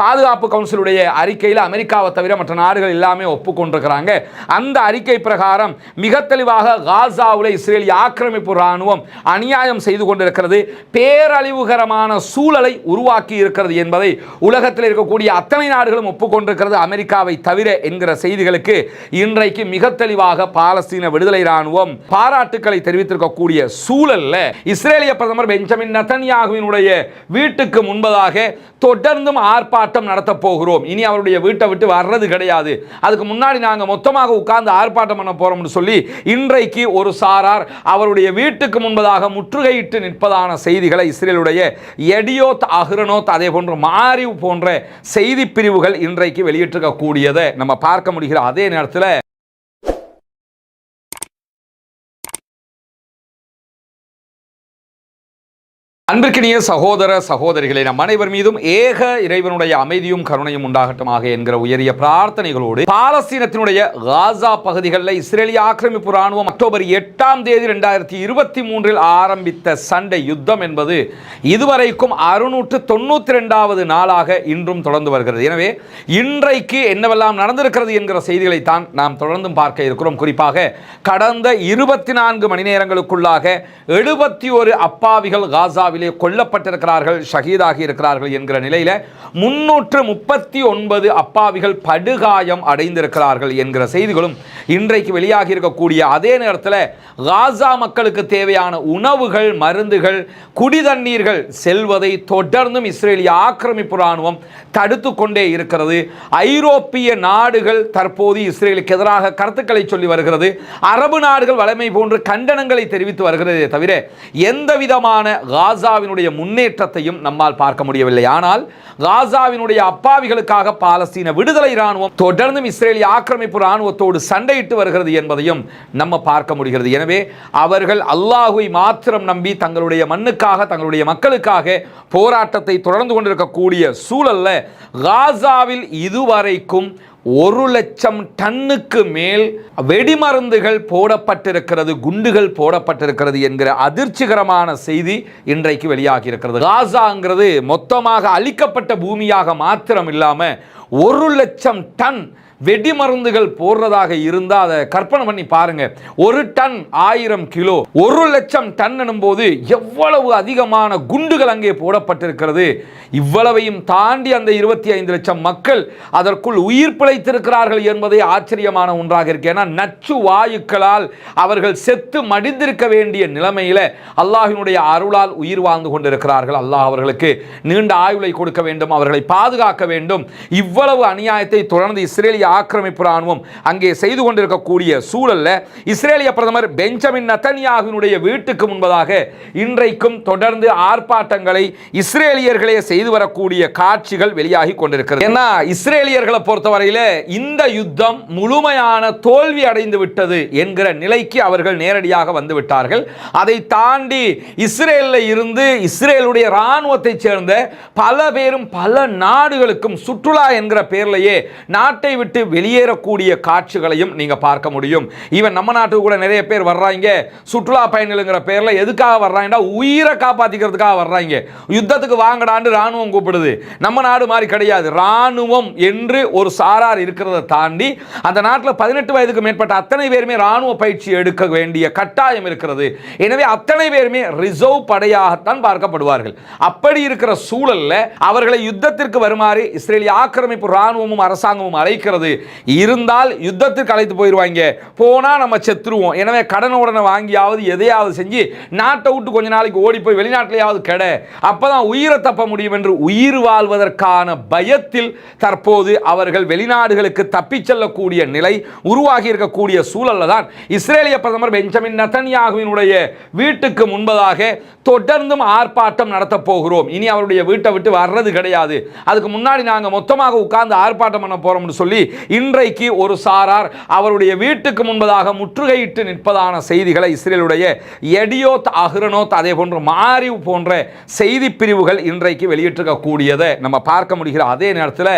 பாதுகாப்பு கவுன்சிலுடைய அறிக்கையில் அமெரிக்காவை தவிர மற்ற நாடுகள் எல்லாமே ஒப்புக்கொண்டிருக்கிறாங்க. அந்த அறிக்கை பிரகாரம் மிக தெளிவாக காசாவில் இஸ்ரேலிய ஆக்கிரமிப்பு இராணுவம் அநியாயம் செய்து கொண்டிருக்கிறது. பேரழிவுகரமான சூழலை உருவாக்கி இருக்கிறது என்பதை உலகத்தில் இருக்கக்கூடிய அத்தனை நாடுகளும் ஒப்புக்கொண்டிருக்கிறது. அமெரிக்காவை தவிர என்கிற செய்திகளுக்கு இன்றைக்கு மிக தெளிவாக பாலஸ்தீன விடுதலை இராணுவம் பாராட்டுக்களை தெரிவித்திருக்கக்கூடிய சூழலில் இஸ்ரேலிய பிரதமர் பெஞ்சமின் நத்தன்யாகுவினுடைய வீட்டுக்கு முன்பதாக தொடர்ந்தும் ஆர்ப்பாட்டம் நடத்தப் போகிறோம். இனி அவருடைய வீட்டை விட்டு வர்றது கிடையாது. அதுக்கு முன்னாடி நாங்கள் மொத்தமாக உட்கார்ந்து ஆர்ப்பாட்டம் பண்ண போகிறோம்னு சொல்லி இன்றைக்கு ஒரு சாரார் அவருடைய வீட்டுக்கு முன்பதாக முற்றுகையிட்டு நிற்பதான செய்திகளை இஸ்ரேலுடைய எடியோத் அஹ்ரனோத் அதே போன்ற மாரிவ் போன்ற செய்தி பிரிவுகள் இன்றைக்கு வெளியிட்டிருக்கக்கூடியதை நம்ம பார்க்க முடிகிற அதே நேரத்தில் அன்பிற்கினிய சகோதர சகோதரிகளை நம் அனைவர் மீதும் ஏக இறைவனுடைய அமைதியும் கருணையும் உண்டாகட்டமாக என்கிற உயரிய பிரார்த்தனைகளோடு பாலஸ்தீனத்தினுடைய காசா பகுதிகளில் இஸ்ரேலிய ஆக்கிரமிப்பு ராணுவம் அக்டோபர் எட்டாம் தேதி ரெண்டாயிரத்தி இருபத்தி மூன்றில் ஆரம்பித்த சண்டை யுத்தம் என்பது இதுவரைக்கும் அறுநூற்று தொண்ணூற்றி ரெண்டாவது நாளாக இன்றும் தொடர்ந்து வருகிறது. எனவே இன்றைக்கு என்னவெல்லாம் நடந்திருக்கிறது என்கிற செய்திகளைத்தான் நாம் தொடர்ந்தும் பார்க்க இருக்கிறோம். குறிப்பாக கடந்த இருபத்தி நான்கு மணி நேரங்களுக்குள்ளாக எழுபத்தி ஒரு அப்பாவிகள் காசாவிலே கொல்லப்பட்டிருக்கிறார்கள் ஷஹீதாகி இருக்கிறார்கள் என்கிற நிலையில முன்னூற்று முப்பத்தி ஒன்பது அப்பாவிகள் படுகாயம் அடைந்திருக்கிறார்கள் என்கிற செய்திகளும் இன்றைக்கு வெளியாகி இருக்கக்கூடிய அதே நேரத்தில் காசா மக்களுக்கு தேவையான உணவுகள் மருந்துகள் குடிதண்ணீர்கள் செல்வதை தொடர்ந்தும் இஸ்ரேலிய ஆக்கிரமிப்பு இராணுவம் தடுத்து கொண்டே இருக்கிறது. ஐரோப்பிய நாடுகள் தற்போது இஸ்ரேலுக்கு எதிராக கருத்துக்களை சொல்லி வருகிறது. அரபு நாடுகள் வளமை போன்று கண்டனங்களை தெரிவித்து வருகிறதே தவிர எந்த விதமான காசாவின் காசாவினுடைய முன்னேற்றத்தையும் நம்மால் பார்க்க முடியவில்லை. ஆனால் காசாவினுடைய அப்பாவிகளுக்காக பாலஸ்தீன விடுதலை இராணுவம் தொடர்ந்தும் இஸ்ரேலிய ஆக்கிரமிப்பு ராணுவத்தோடு சண்டையிட்டு வருகிறது என்பதையும் நம்ம பார்க்க முடிகிறது. எனவே அவர்கள் அல்லாஹுவை மாத்திரம் நம்பி தங்களுடைய மண்ணுக்காக தங்களுடைய மக்களுக்காக போராட்டத்தை தொடர்ந்து கொண்டிருக்கக்கூடிய சூழல்ல காசாவில் இதுவரைக்கும் ஒரு லட்சம் டன்னுக்கு மேல் வெடிமருந்துகள் போடப்பட்டிருக்கிறது குண்டுகள் போடப்பட்டிருக்கிறது என்கிற அதிர்ச்சிகரமான செய்தி இன்றைக்கு வெளியாகி இருக்கிறது காசாங்கிறது மொத்தமாக அழிக்கப்பட்ட பூமியாக மாத்திரம் இல்லாமல் ஒரு லட்சம் டன் வெடிமருந்துகள் போடுறதாக இருந்தால் அதை கற்பனை பண்ணி பாருங்க. ஒரு டன் ஆயிரம் கிலோ ஒரு லட்சம் டன் போது எவ்வளவு அதிகமான குண்டுகள் அங்கே போடப்பட்டிருக்கிறது. இவ்வளவையும் தாண்டி அந்த இருபத்தி ஐந்து லட்சம் மக்கள் அதற்குள் உயிர் பிழைத்திருக்கிறார்கள் என்பதே ஆச்சரியமான ஒன்றாக இருக்கு. ஏன்னா நச்சு வாயுக்களால் அவர்கள் செத்து மடிந்திருக்க வேண்டிய நிலைமையில அல்லாஹினுடைய அருளால் உயிர் வாழ்ந்து கொண்டிருக்கிறார்கள். அல்லாஹ் அவர்களுக்கு நீண்ட ஆயுளை கொடுக்க வேண்டும் அவர்களை பாதுகாக்க வேண்டும். இவ்வளவு அநியாயத்தை தொடர்ந்து இஸ்ரேலிய ஆக்கிரமிப்பு ராணுவம் அங்கே செய்து கொண்டிருக்கக்கூடிய சூழலில் இஸ்ரேலிய பிரதமர் பெஞ்சமின் நத்தன்யாகுனுடைய வீட்டுக்கு முன்பதாக இன்றைக்கும் தொடர்ந்து ஆர்ப்பாட்டங்களை இஸ்ரேலியர்களே செய்து வரக்கூடிய காட்சிகள் வெளியாகி கொண்டிருக்கிறது. ஏன்னா இஸ்ரேலியர்களை பொறுத்தவரையில் இந்த யுத்தம் முழுமையான தோல்வி அடைந்து விட்டது என்கிற நிலைக்கு அவர்கள் நேரடியாக வந்துவிட்டார்கள் அதை தாண்டி இஸ்ரேலில் இருந்து இஸ்ரேலுடைய இராணுவத்தைச் சேர்ந்த பல பேரும் பல நாடுகளுக்கும் சுற்றுலா என்கிற பேர்லேயே நாட்டை விட்டு வெளியேறக்கூடிய காட்சிகளையும் நீங்கள் பார்க்க முடியும். ஈவன் நம்ம நாட்டுக்கு கூட நிறைய பேர் வர்றாங்க. சுற்றுலா பயணிகள்ங்கிற பேரில் எதுக்காக வர்றாங்கன்னா உயிரை காப்பாற்றிக்கிறதுக்காக வர்றாங்க. யுத்தத்துக்கு வாங்கடான்னு ராணுவம் கூப்பிடுது. நம்ம நாடு மாதிரி கிடையாது. ராணுவம் என்று ஒரு சாரார் இருக்கிறத தாண்டி அந்த நாட்டில் பதினெட்டு வயதுக்கு மேற்பட்ட அத்தனை பேருமே ராணுவ பயிற்சி எடுக்க வேண்டிய கட்டாயம் இருக்கிறது. எனவே அத்தனை பேருமே ரிசர்வ் படையாகத்தான் பார்க்கப்படுவார்கள். அப்படி இருக்கிற சூழலில் அவர்களை யுத்தத்திற்கு வருமாறு இஸ்ரேலிய ஆக்கிரமிப்பு ராணுவமும் அரசாங்கமும் அழைக்கிறது. இருந்தால் யுத்தத்திற்கு அழைத்து போயிடுவாங்க போனால் நம்ம செத்துருவோம். எனவே கடன் உடனே வாங்கியாவது எதையாவது செஞ்சு நாட்டை விட்டு கொஞ்ச நாளைக்கு ஓடி போய் வெளிநாட்டிலேயாவது கெட. அப்போதான் உயிரை தப்ப முடியும் என்று உயிர் வாழ்வதற்கான பயத்தில் தற்போது அவர்கள் வெளிநாடுகளுக்கு தப்பிச் செல்லக்கூடிய நிலை உருவாகி இருக்கக்கூடிய சூழல்ல தான் இஸ்ரேலிய பிரதமர் பெஞ்சமின் நத்தன்யாகுவினுடைய வீட்டுக்கு முன்பதாக தொடர்ந்தும் ஆர்ப்பாட்டம் நடத்தப் போகிறோம். இனி அவருடைய வீட்டை விட்டு வர்றது கிடையாது. அதுக்கு முன்னாடி நாங்கள் மொத்தமாக உட்கார்ந்து ஆர்ப்பாட்டம் பண்ண போகிறோம்னு சொல்லி இன்றைக்கு ஒரு சாரார் அவருடைய வீட்டுக்கு முன்பதாக முற்றுகையிட்டு நிற்பதான செய்திகளை இஸ்ரேலுடைய எடியோத் அஹ்ரனோத் அதே போன்று மாரிவ் போன்ற செய்தி பிரிவுகள் இன்றைக்கு வெளியிட்டிருக்கக்கூடியதை நம்ம பார்க்க முடிகிற அதே நேரத்தில்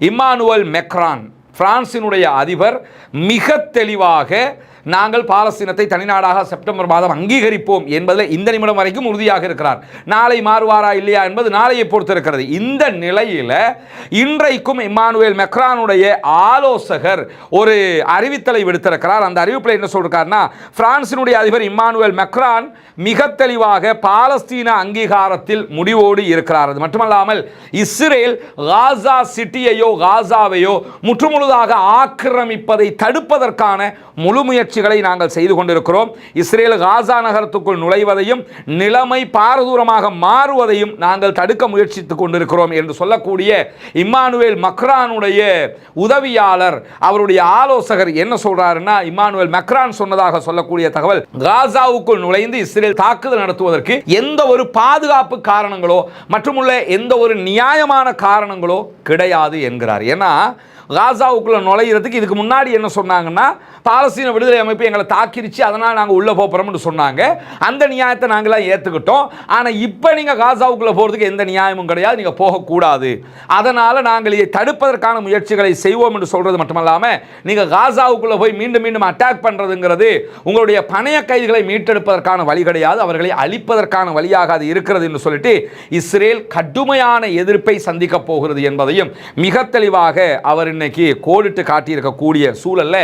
இம்மானுவல் மெக்ரான் பிரான்சினுடைய அதிபர் மிக தெளிவாக நாங்கள் பாலஸ்தீனத்தை தனிநாடாக செப்டம்பர் மாதம் அங்கீகரிப்போம் என்பதில் இந்த நிமிடம் வரைக்கும் உறுதியாக இருக்கிறார். நாளை மாறுவாரா இல்லையா என்பது நாளையை பொறுத்திருக்கிறது. இந்த நிலையில் இன்றைக்கும் இம்மானுவேல் மெக்ரானுடைய ஆலோசகர் ஒரு அறிவித்தலை விடுத்திருக்கிறார். அந்த அறிவிப்பில் என்ன சொல்றாருன்னா பிரான்சினுடைய அதிபர் இம்மானுவேல் மெக்ரான் மிக தெளிவாக பாலஸ்தீன அங்கீகாரத்தில் முடிவோடு இருக்கிறார். அது மட்டுமல்லாமல் இஸ்ரேல் காசா சிட்டியையோ காசாவையோ முற்றுமுழுதாக ஆக்கிரமிப்பதை தடுப்பதற்கான முழு முயற்சிகளை நாங்கள் செய்து கொண்டிருக்கிறோம். இஸ்ரேல் காசா நகரத்துக்குள் நுழைவதையும் நிலைமை பாரதூரமாக மாறுவதையும் நாங்கள் தடுக்க முயற்சித்துக் கொண்டிருக்கிறோம் என்று சொல்லக்கூடிய இம்மானுவேல் மக்ரானுடைய உதவியாளர் அவருடைய ஆலோசகர் என்ன சொல்றாருன்னா இம்மானுவேல் மக்ரான் சொன்னதாக சொல்லக்கூடிய தகவல் காசாவுக்குள் நுழைந்து இஸ்ரேல் தாக்குதல் நடத்துவதற்கு எந்த ஒரு பாதுகாப்பு காரணங்களோ மற்றுமுள்ள எந்த ஒரு நியாயமான காரணங்களோ கிடையாது என்கிறார். ஏன்னா காசாவுக்குள்ளே நுழையிறதுக்கு இதுக்கு முன்னாடி என்ன சொன்னாங்கன்னா பாலஸ்தீன விடுதலை அமைப்பு எங்களை தாக்கிருச்சு அதனால் நாங்கள் உள்ளே போகிறோம்னு சொன்னாங்க. அந்த நியாயத்தை நாங்களாம் ஏற்றுக்கிட்டோம் ஆனால் இப்போ நீங்கள் காசாவுக்குள்ளே போகிறதுக்கு எந்த நியாயமும் கிடையாது நீங்கள் போகக்கூடாது. அதனால் நாங்கள் இதை தடுப்பதற்கான முயற்சிகளை செய்வோம் என்று சொல்கிறது மட்டுமல்லாமல் நீங்கள் காசாவுக்குள்ளே போய் மீண்டும் மீண்டும் அட்டாக் பண்ணுறதுங்கிறது உங்களுடைய பணைய கைதிகளை மீட்டெடுப்பதற்கான வழி கிடையாது அவர்களை அழிப்பதற்கான வழியாக அது இருக்கிறது என்று சொல்லிட்டு இஸ்ரேல் கடுமையான எதிர்ப்பை சந்திக்கப் போகிறது என்பதையும் மிக தெளிவாக அவர் இன்னைக்கு கோடிட்டு காட்டியிருக்கக்கூடிய சூழலில்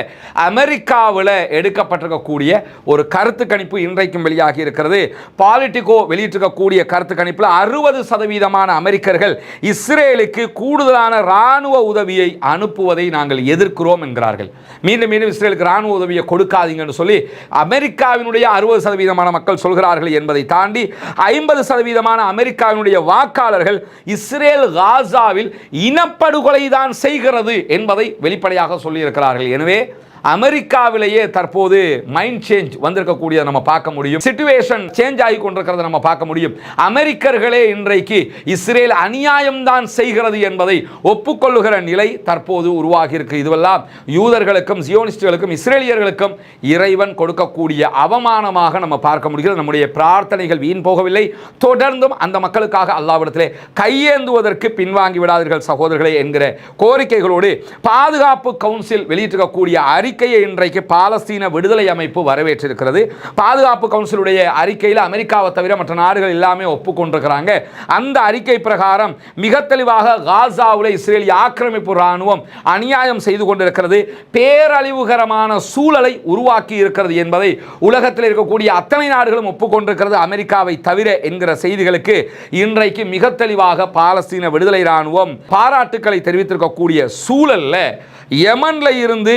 அமெரிக்காவில் எடுக்கப்பட்டிருக்கக்கூடிய ஒரு கருத்து கணிப்பு இன்றைக்கும் வெளியாகி இருக்கிறது. பாலிட்டிகோ வெளியிட்டிருக்கக்கூடிய கருத்து கணிப்பில் அறுபது சதவீதமான அமெரிக்கர்கள் இஸ்ரேலுக்கு கூடுதலான இராணுவ உதவியை அனுப்புவதை நாங்கள் எதிர்க்கிறோம் என்கிறார்கள். மீண்டும் மீண்டும் இஸ்ரேலுக்கு இராணுவ உதவியை கொடுக்காதீங்கன்னு சொல்லி அமெரிக்காவினுடைய அறுபது சதவீதமான மக்கள் சொல்கிறார்கள் என்பதை தாண்டி ஐம்பது சதவீதமான அமெரிக்காவினுடைய வாக்காளர்கள் இஸ்ரேல் காசாவில் இனப்படுகொலை தான் செய்கிறது என்பதை வெளிப்படையாக சொல்லியிருக்கிறார்கள். எனவே அமெரிக்காவிலேயே தற்போது மைண்ட் சேஞ்ச் வந்திருக்கக்கூடியதை நம்ம பார்க்க முடியும். சிச்சுவேஷன் சேஞ்ச் ஆகி கொண்டிருக்கிறத நம்ம பார்க்க முடியும். அமெரிக்கர்களே இன்றைக்கு இஸ்ரேல் அநியாயம்தான் செய்கிறது என்பதை ஒப்புக்கொள்ளுகிற நிலை தற்போது உருவாகி இருக்கு இதுவெல்லாம் யூதர்களுக்கும் ஜியோனிஸ்டுகளுக்கும் இஸ்ரேலியர்களுக்கும் இறைவன் கொடுக்கக்கூடிய அவமானமாக நம்ம பார்க்க முடிகிறது. நம்முடைய பிரார்த்தனைகள் வீண் போகவில்லை. தொடர்ந்தும் அந்த மக்களுக்காக அல்லாவிடத்திலே கையேந்துவதற்கு பின்வாங்கி விடாதீர்கள் சகோதரர்களே என்கிற கோரிக்கைகளோடு பாதுகாப்பு கவுன்சில் வெளியிட்டிருக்கக்கூடிய அறிக்கையை இன்றைக்கு பாலஸ்தீன விடுதலை அமைப்பு வரவேற்றிருக்கிறது. பாதுகாப்பு கவுன்சிலுடைய அறிக்கையில் அமெரிக்காவை தவிர மற்ற நாடுகள் எல்லாமே ஒப்புக்கொண்டிருக்கிறாங்க. அந்த அறிக்கை பிரகாரம் மிக தெளிவாக காசாவில் இஸ்ரேலிய ஆக்கிரமிப்பு இராணுவம் அநியாயம் செய்து கொண்டிருக்கிறது. பேரழிவுகரமான சூழலை உருவாக்கி இருக்கிறது என்பதை உலகத்தில் இருக்கக்கூடிய அத்தனை நாடுகளும் ஒப்புக்கொண்டிருக்கிறது. அமெரிக்காவை தவிர என்கிற செய்திகளுக்கு இன்றைக்கு மிக தெளிவாக பாலஸ்தீன விடுதலை இராணுவம் பாராட்டுக்களை தெரிவித்திருக்கக்கூடிய சூழலில் யமன்ல இருந்து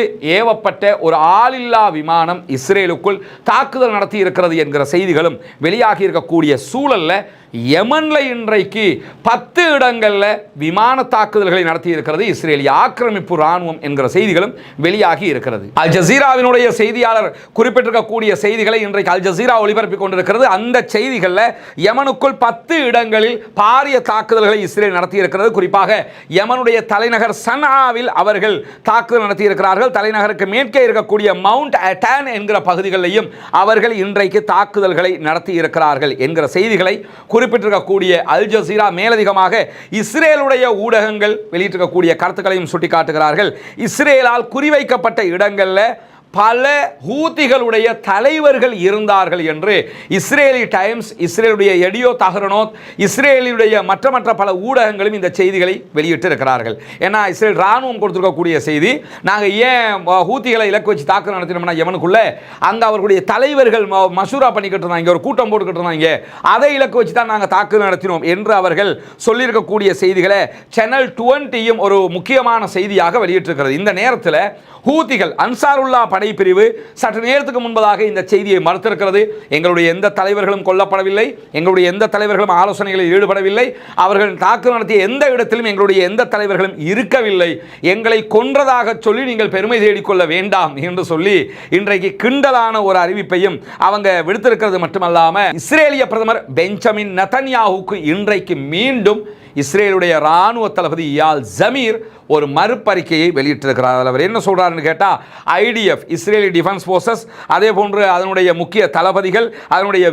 ஏவப்பட்ட ஒரு ஆளில்லா விமானம் இஸ்ரேலுக்குள் தாக்குதல் நடத்தி இருக்கிறது என்கிற செய்திகளும் வெளியாகி இருக்கக்கூடிய சூழல்ல யமன்ல இன்றைக்கு பத்து இடங்களில் விமான தாக்குதல்களை நடத்தி இருக்கிறது இஸ்ரேலிய ஆக்கிரமிப்பு ராணுவம் என்கிற செய்திகளும் வெளியாகி இருக்கிறது. அல் ஜசீராவினுடைய செய்தியாளர் குறிப்பிட்டிருக்கக்கூடிய செய்திகளை இன்றைக்கு அல் ஜசீரா ஒளிபரப்பிக் கொண்டிருக்கிறது. அந்த செய்திகளில் யமனுக்குள் பத்து இடங்களில் பாரிய தாக்குதல்களை இஸ்ரேல் நடத்தி இருக்கிறது குறிப்பாக யமனுடைய தலைநகர் சனாவில் அவர்கள் தாக்குதல் நடத்தி இருக்கிறார்கள் தலைநகருக்கு மேற்கே இருக்கக்கூடிய மவுண்ட் அட்டான் என்கிற பகுதிகளிலையும் அவர்கள் இன்றைக்கு தாக்குதல்களை நடத்தி இருக்கிறார்கள் என்கிற செய்திகளை குறிப்பிட்டிருக்கக்கூடிய அல் ஜசீரா மேலதிகமாக இஸ்ரேலுடைய ஊடகங்கள் வெளியிட்டிருக்கக்கூடிய கருத்துக்களையும் சுட்டிக்காட்டுகிறார்கள். இஸ்ரேலால் குறிவைக்கப்பட்ட இடங்களில் பல ஹூத்திகளுடைய தலைவர்கள் இருந்தார்கள் என்று இஸ்ரேலி டைம்ஸ் இஸ்ரேலுடைய எடியோ தஹரனோத் இஸ்ரேலியுடைய மற்ற மற்ற பல ஊடகங்களும் இந்த செய்திகளை வெளியிட்டு இருக்கிறார்கள் ஏன்னா இஸ்ரேல் ராணுவம் கொடுத்துருக்கக்கூடிய செய்தி நாங்கள் ஏன் ஹூத்திகளை இலக்கு வச்சு தாக்குதல் நடத்தினோம்னா எவனுக்குள்ளே? அங்கே அவர்களுடைய தலைவர்கள் ம- மசூரா பண்ணிக்கிட்டு இருந்தாங்க ஒரு கூட்டம் போட்டுக்கிட்டு இருந்தாங்க. அதை இலக்கு வச்சு தான் நாங்கள் தாக்குதல் நடத்தினோம் என்று அவர்கள் சொல்லியிருக்கக்கூடிய செய்திகளை சேனல் டுவெண்ட்டியும் ஒரு முக்கியமான செய்தியாக வெளியிட்டிருக்கிறது. இந்த நேரத்தில் ஹூத்திகள் அன்சாருல்லா படைப்பிரிவு சற்று நேரத்துக்கு முன்பதாக இந்த செய்தியை மறுத்திருக்கிறது. எங்களுடைய எந்த தலைவர்களும் கொல்லப்படவில்லை. எங்களுடைய எந்த தலைவர்களும் ஆலோசனைகளில் ஈடுபடவில்லை. அவர்கள் தாக்குதல் நடத்திய எந்த இடத்திலும் எங்களுடைய எந்த தலைவர்களும் இருக்கவில்லை. எங்களை கொன்றதாக சொல்லி நீங்கள் பெருமை தேடிக்கொள்ள வேண்டாம் என்று சொல்லி இன்றைக்கு கிண்டலான ஒரு அறிவிப்பையும் அவங்க விடுத்திருக்கிறது மட்டுமல்லாமல் இஸ்ரேலிய பிரதமர் பெஞ்சமின் நதன்யாவுக்கு இன்றைக்கு மீண்டும் இஸ்ரேலுடைய இராணுவ தளபதி இயால் ஜமீர் ஒரு மறுப்பறிக்கையை வெளியிட்டிருக்கிறார். அதில் அவர் என்ன சொல்கிறாருன்னு கேட்டால் ஐடிஎஃப் இஸ்ரேலி டிஃபென்ஸ் ஃபோர்ஸஸ் அதே போன்று அதனுடைய முக்கிய தளபதிகள் அதனுடைய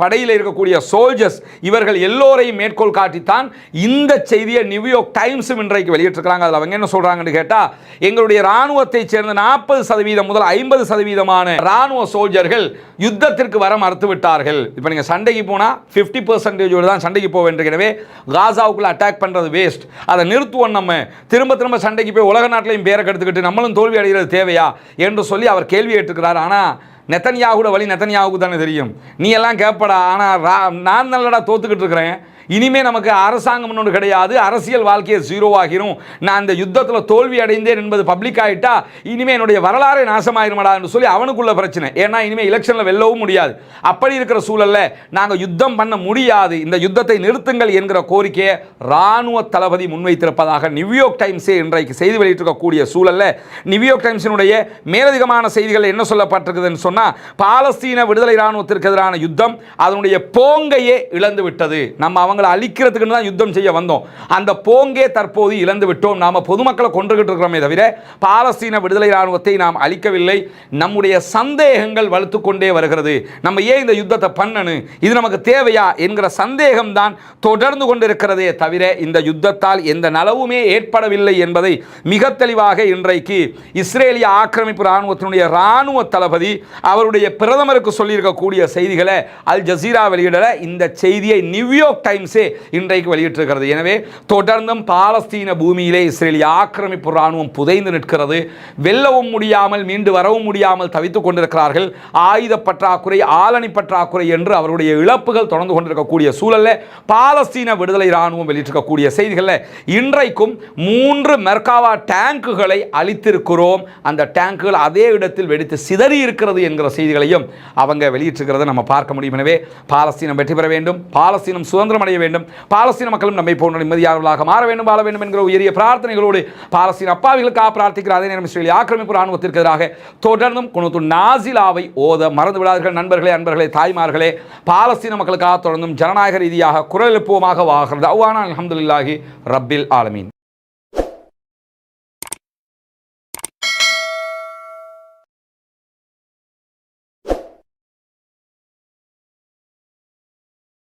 படையில் இருக்கக்கூடிய சோல்ஜர்ஸ் இவர்கள் எல்லோரையும் மேற்கோள் காட்டித்தான் இந்த செய்தியை நியூயார்க் டைம்ஸும் இன்றைக்கு வெளியிட்டிருக்கிறாங்க. அதில் அவங்க என்ன சொல்கிறாங்கன்னு கேட்டால் எங்களுடைய இராணுவத்தை சேர்ந்த நாற்பது சதவீதம் முதல் ஐம்பது சதவீதமான இராணுவ சோல்ஜர்கள் யுத்தத்திற்கு வர மறுத்து விட்டார்கள். இப்போ நீங்கள் சண்டைக்கு போனால் ஃபிஃப்டி பர்சன்டேஜோடு தான் சண்டைக்கு போக வேண்டும் எனவே காசாவுக்குள்ள அட்டாக் பண்ணுறது வேஸ்ட் அதை நிறுத்துவோம் நம்ம. திரும்ப திரும்ப சண்டைக்கு போய் உலக நாட்டிலையும் பேரை கெடுத்துக்கிட்டு நம்மளும் தோல்வி அடைகிறது தேவையா என்று சொல்லி அவர் கேள்வி கேட்டுக்கிறார் ஆனால் நெத்தன்யாகுட வழி நெத்தன்யாவுக்கு தானே தெரியும். நீ எல்லாம் கேட்படா ஆனால் நான் நல்லடா தோத்துக்கிட்டு இருக்கிறேன். இனிமே நமக்கு அரசாங்கம் ஒன்று கிடையாது. அரசியல் வாழ்க்கையை ஜீரோ ஆகிரும். நான் இந்த யுத்தத்தில் தோல்வி அடைந்தேன் என்பது பப்ளிக் ஆகிட்டா இனிமே என்னுடைய வரலாறே நாசமாயிருமடா என்று சொல்லி அவனுக்குள்ள பிரச்சனை. ஏன்னா இனிமேல் எலெக்ஷனில் வெல்லவும் முடியாது. அப்படி இருக்கிற சூழல்ல நாங்கள் யுத்தம் பண்ண முடியாது. இந்த யுத்தத்தை நிறுத்துங்கள் என்கிற கோரிக்கையை ராணுவ தளபதி முன்வைத்திருப்பதாக நியூயார்க் டைம்ஸே இன்றைக்கு செய்தி வெளியிட்டிருக்கக்கூடிய சூழல்ல நியூயார்க் டைம்ஸினுடைய மேலதிகமான செய்திகள் என்ன சொல்லப்பட்டிருக்குதுன்னு சொன்னால் பாலஸ்தீன விடுதலை ராணுவத்திற்கு எதிரான யுத்தம் அதனுடைய போங்கையே இழந்து விட்டது நம்ம அவங்களை அழிக்கிறதுக்குன்னு தான் யுத்தம் செய்ய வந்தோம். அந்த போங்கே தற்போது இழந்து விட்டோம். நாம பொதுமக்களை கொன்றுகிட்டு இருக்கிறோமே தவிர பாலஸ்தீன விடுதலை இராணுவத்தை நாம் அழிக்கவில்லை. நம்முடைய சந்தேகங்கள் வலுத்து கொண்டே வருகிறது. நம்ம ஏன் இந்த யுத்தத்தை பண்ணணும்? இது நமக்கு தேவையா? என்கிற சந்தேகம் தான் தொடர்ந்து கொண்டிருக்கிறதே தவிர இந்த யுத்தத்தால் எந்த நலவுமே ஏற்படவில்லை என்பதை மிக தெளிவாக இன்றைக்கு இஸ்ரேலிய ஆக்கிரமிப்பு இராணுவத்தினுடைய ராணுவ தளபதி அவருடைய பிரதமருக்கு சொல்லியிருக்கக்கூடிய செய்திகளை அல் ஜசீரா வெளியிடல. இந்த செய்தியை நியூயார்க் டைம்ஸ் இன்றைக்கு வெளியிட்டிருக்கிறது. எனவே தொடர்ந்தும் பாலஸ்தீன பூமியிலே இஸ்ரேலிய ஆக்கிரமிப்பு ராணுவம் புதைந்து நிற்கிறது. வெல்லவும் முடியாமல் மீண்டு வரவும் முடியாமல் தவித்துக் கொண்டிருக்கிறார்கள். ஆயுத பற்றாக்குறை ஆளணி பற்றாக்குறை என்று அவருடைய இழப்புகள் தொடர்ந்து கொண்டிருக்கக்கூடிய சூழல்ல பாலஸ்தீன விடுதலை ராணுவம் வெளியிட்டிருக்கக்கூடிய செய்திகளில் இன்றைக்கும் மூன்று மெர்காவா டேங்குகளை அளித்திருக்கிறோம் அந்த டேங்குகள் அதே இடத்தில் வெடித்து சிதறி இருக்கிறது என்கிற செய்திகளையும் அவங்க வெளியிட்டிருக்கிறத நம்ம பார்க்க முடியும். எனவே பாலஸ்தீனம் வெற்றி பெற வேண்டும். பாலஸ்தீனம் சுதந்திரம் அடைய வேண்டும். பாலஸ்தீன மக்களும் நம்மை போன்ற நிம்மதியாளர்களாக மாற வேண்டும் வாழ வேண்டும் என்கிற உயரிய பிரார்த்தனைகளோடு பாலஸ்தீன அப்பாவிகளுக்காக பிரார்த்திக்கிற அதே நேரம் இஸ்ரேலிய ஆக்கிரமிப்பு ராணுவத்திற்கு எதிராக தொடர்ந்தும் குணத்து நாசிலாவை ஓத மறந்து விடாதீர்கள். நண்பர்களே அன்பர்களே தாய்மார்களே பாலஸ்தீன மக்களுக்காக தொடர்ந்தும் ஜனநாயக ரீதியாக குரல் எழுப்புவோமாக வாகிறது. அவ்வானா அலமதுல்லாஹி ரப்பில் ஆலமீன்.